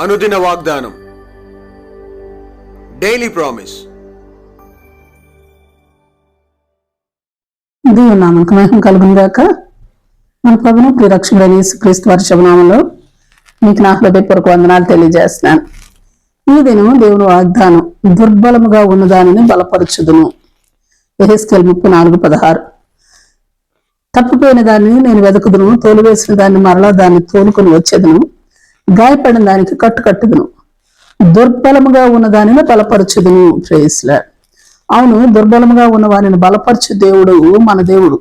అనుదిన వాగ్దానం. Daily promise దేవుని నామకు మహిమ కలుగును గాక. మన ప్రభును ప్రియరక్షకుడైన క్రీస్తు వారి శుభనామంలో మీకు నా హృదయపూర్వక వందనాలు తెలియజేస్తున్నాను. ఈ దినం దేవుని వాగ్దానం దుర్బలముగా ఉన్న దానిని బలపరచుదును. ఎహెస్కెల్ ముప్పై నాలుగు పదహారు. తప్పిపోయిన దాన్ని నేను వెదకుదును తోలువేసిన దాన్ని మరలా దాన్ని తోలుకొని వచ్చేదను. గాయపడిన దానికి కట్టుకట్టుదును దుర్బలముగా ఉన్న దానిని బలపరచుదును ప్రేస్లా అవును దుర్బలముగా ఉన్న వారిని బలపరచు దేవుడు మన దేవుడు.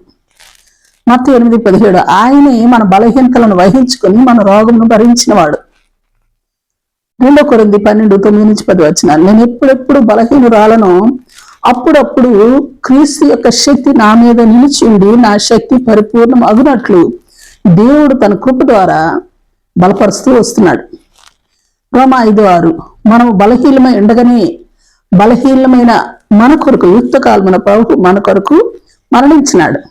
మత ఎనిమిది పదిహేడు ఆయనే మన బలహీనతలను వహించుకొని మన రోగమును భరించినవాడు. రెండో కొరింది పన్నెండు తొమ్మిది నుంచి పది వచ్చిన నేను ఎప్పుడెప్పుడు బలహీనురాలను అప్పుడప్పుడు క్రీస్తు యొక్క శక్తి నా మీద నిలిచి ఉండి నా శక్తి పరిపూర్ణం అగునట్లు దేవుడు తన కృప ద్వారా బలపరుస్తూ వస్తున్నాడు. రోమ ఐదు ఆరు మనము బలహీనమై ఉండగానే బలహీనమైన మన కొరకు యుక్త కాల్మన ప్రభు మన కొరకు మరణించినాడు.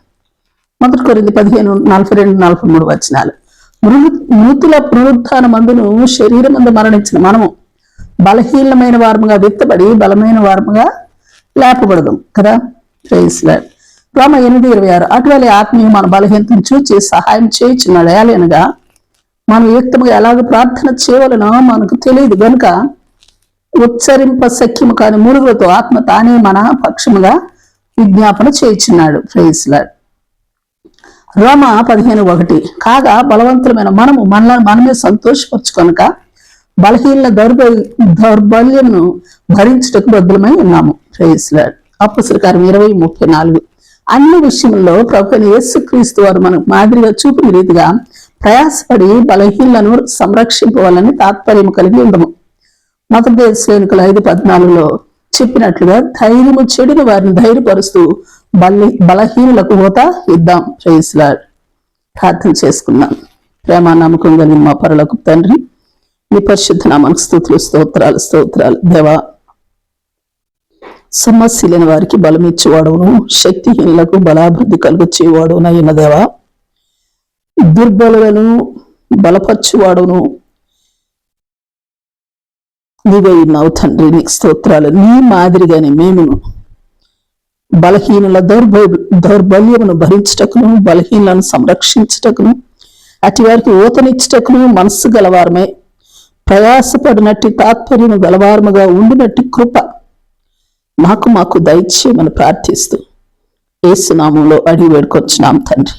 మొదటి కొరింది పదిహేను నలభై రెండు నలభై మూడు వచనాలు. మృ- మృతుల పునరుద్ధాన మందును శరీరం మందు మరణించిన మనము బలహీనమైన వారముగా విత్తబడి బలమైన వారముగా లేపబడదు కదా? ప్రేస్లాడ్ ఎనిమిది ఇరవై ఆరు అటువంటి ఆత్మీయ మన బలహీనతను చూచి సహాయం చేయించున్నాడు. అనగా మనం యుక్తముగా ఎలాగ ప్రార్థన చేయవలనో మనకు తెలియదు. గనుక ఉచ్చరింప సఖ్యము కాని మూలుగులతో ఆత్మ తానే మన పక్షముగా విజ్ఞాపన చేయించున్నాడు. ప్రేస్లాడ్ రోమ పదిహేను ఒకటి. కాగా బలవంతులమైన మనము మనలను మనమే సంతోషపరచుకొనక బలహీన దౌర్బ దౌర్బల్యమును భరించుటకు బద్దులమై ఉన్నాము. ప్రేస్లాడ్ అప్పసరికారం ఇరవై ముప్పై నాలుగు. అన్ని విషయంలో ప్రభుని యేసుక్రీస్తు వారు మనకు మాదిరిగా చూపిన రీతిగా ప్రయాసపడి బలహీనలను సంరక్షింపవాలని తాత్పర్యం కలిగి ఉండము. మొదటి శ్రేణుకులు ఐదు పద్నాలుగులో చెప్పినట్లుగా ధైర్యము చెడుని వారిని ధైర్యపరుస్తూ బలి బలహీనులకు హోత ఇద్దాం. ప్రేస్లాడ్ ప్రార్థన చేసుకుందాం ప్రేమ నమ్మకం కలిగిన మా పరులకు తండ్రి మీ పరిశుద్ధ నామానికి స్థుతులు స్తోత్రాలు స్తోత్రాలు. దేవా సమస్య లేని వారికి బలమిచ్చేవాడును శక్తిహీనులకు బలాభివృద్ధి కలుగు చేయవాడును దేవా. దుర్బలులను బలపరచువాడును. నీవే ఉన్నావు తండ్రి నీకు స్తోత్రాలు. నీ మాదిరిగానే మేమును బలహీనుల దౌర్బ దౌర్బల్యమును భరించుటకును బలహీనులను సంరక్షించుటకును అటు వారికి ఊతనిచ్చుటకును మనస్సు గలవారమే. ప్రయాసపడినట్టు తాత్పర్యము గలవారముగా ఉండినట్టు కృప మాకు మాకు దయచేయమని ప్రార్థిస్తూ ఏసునామంలో అడిగి వేడుకొచ్చున్నాం తండ్రి.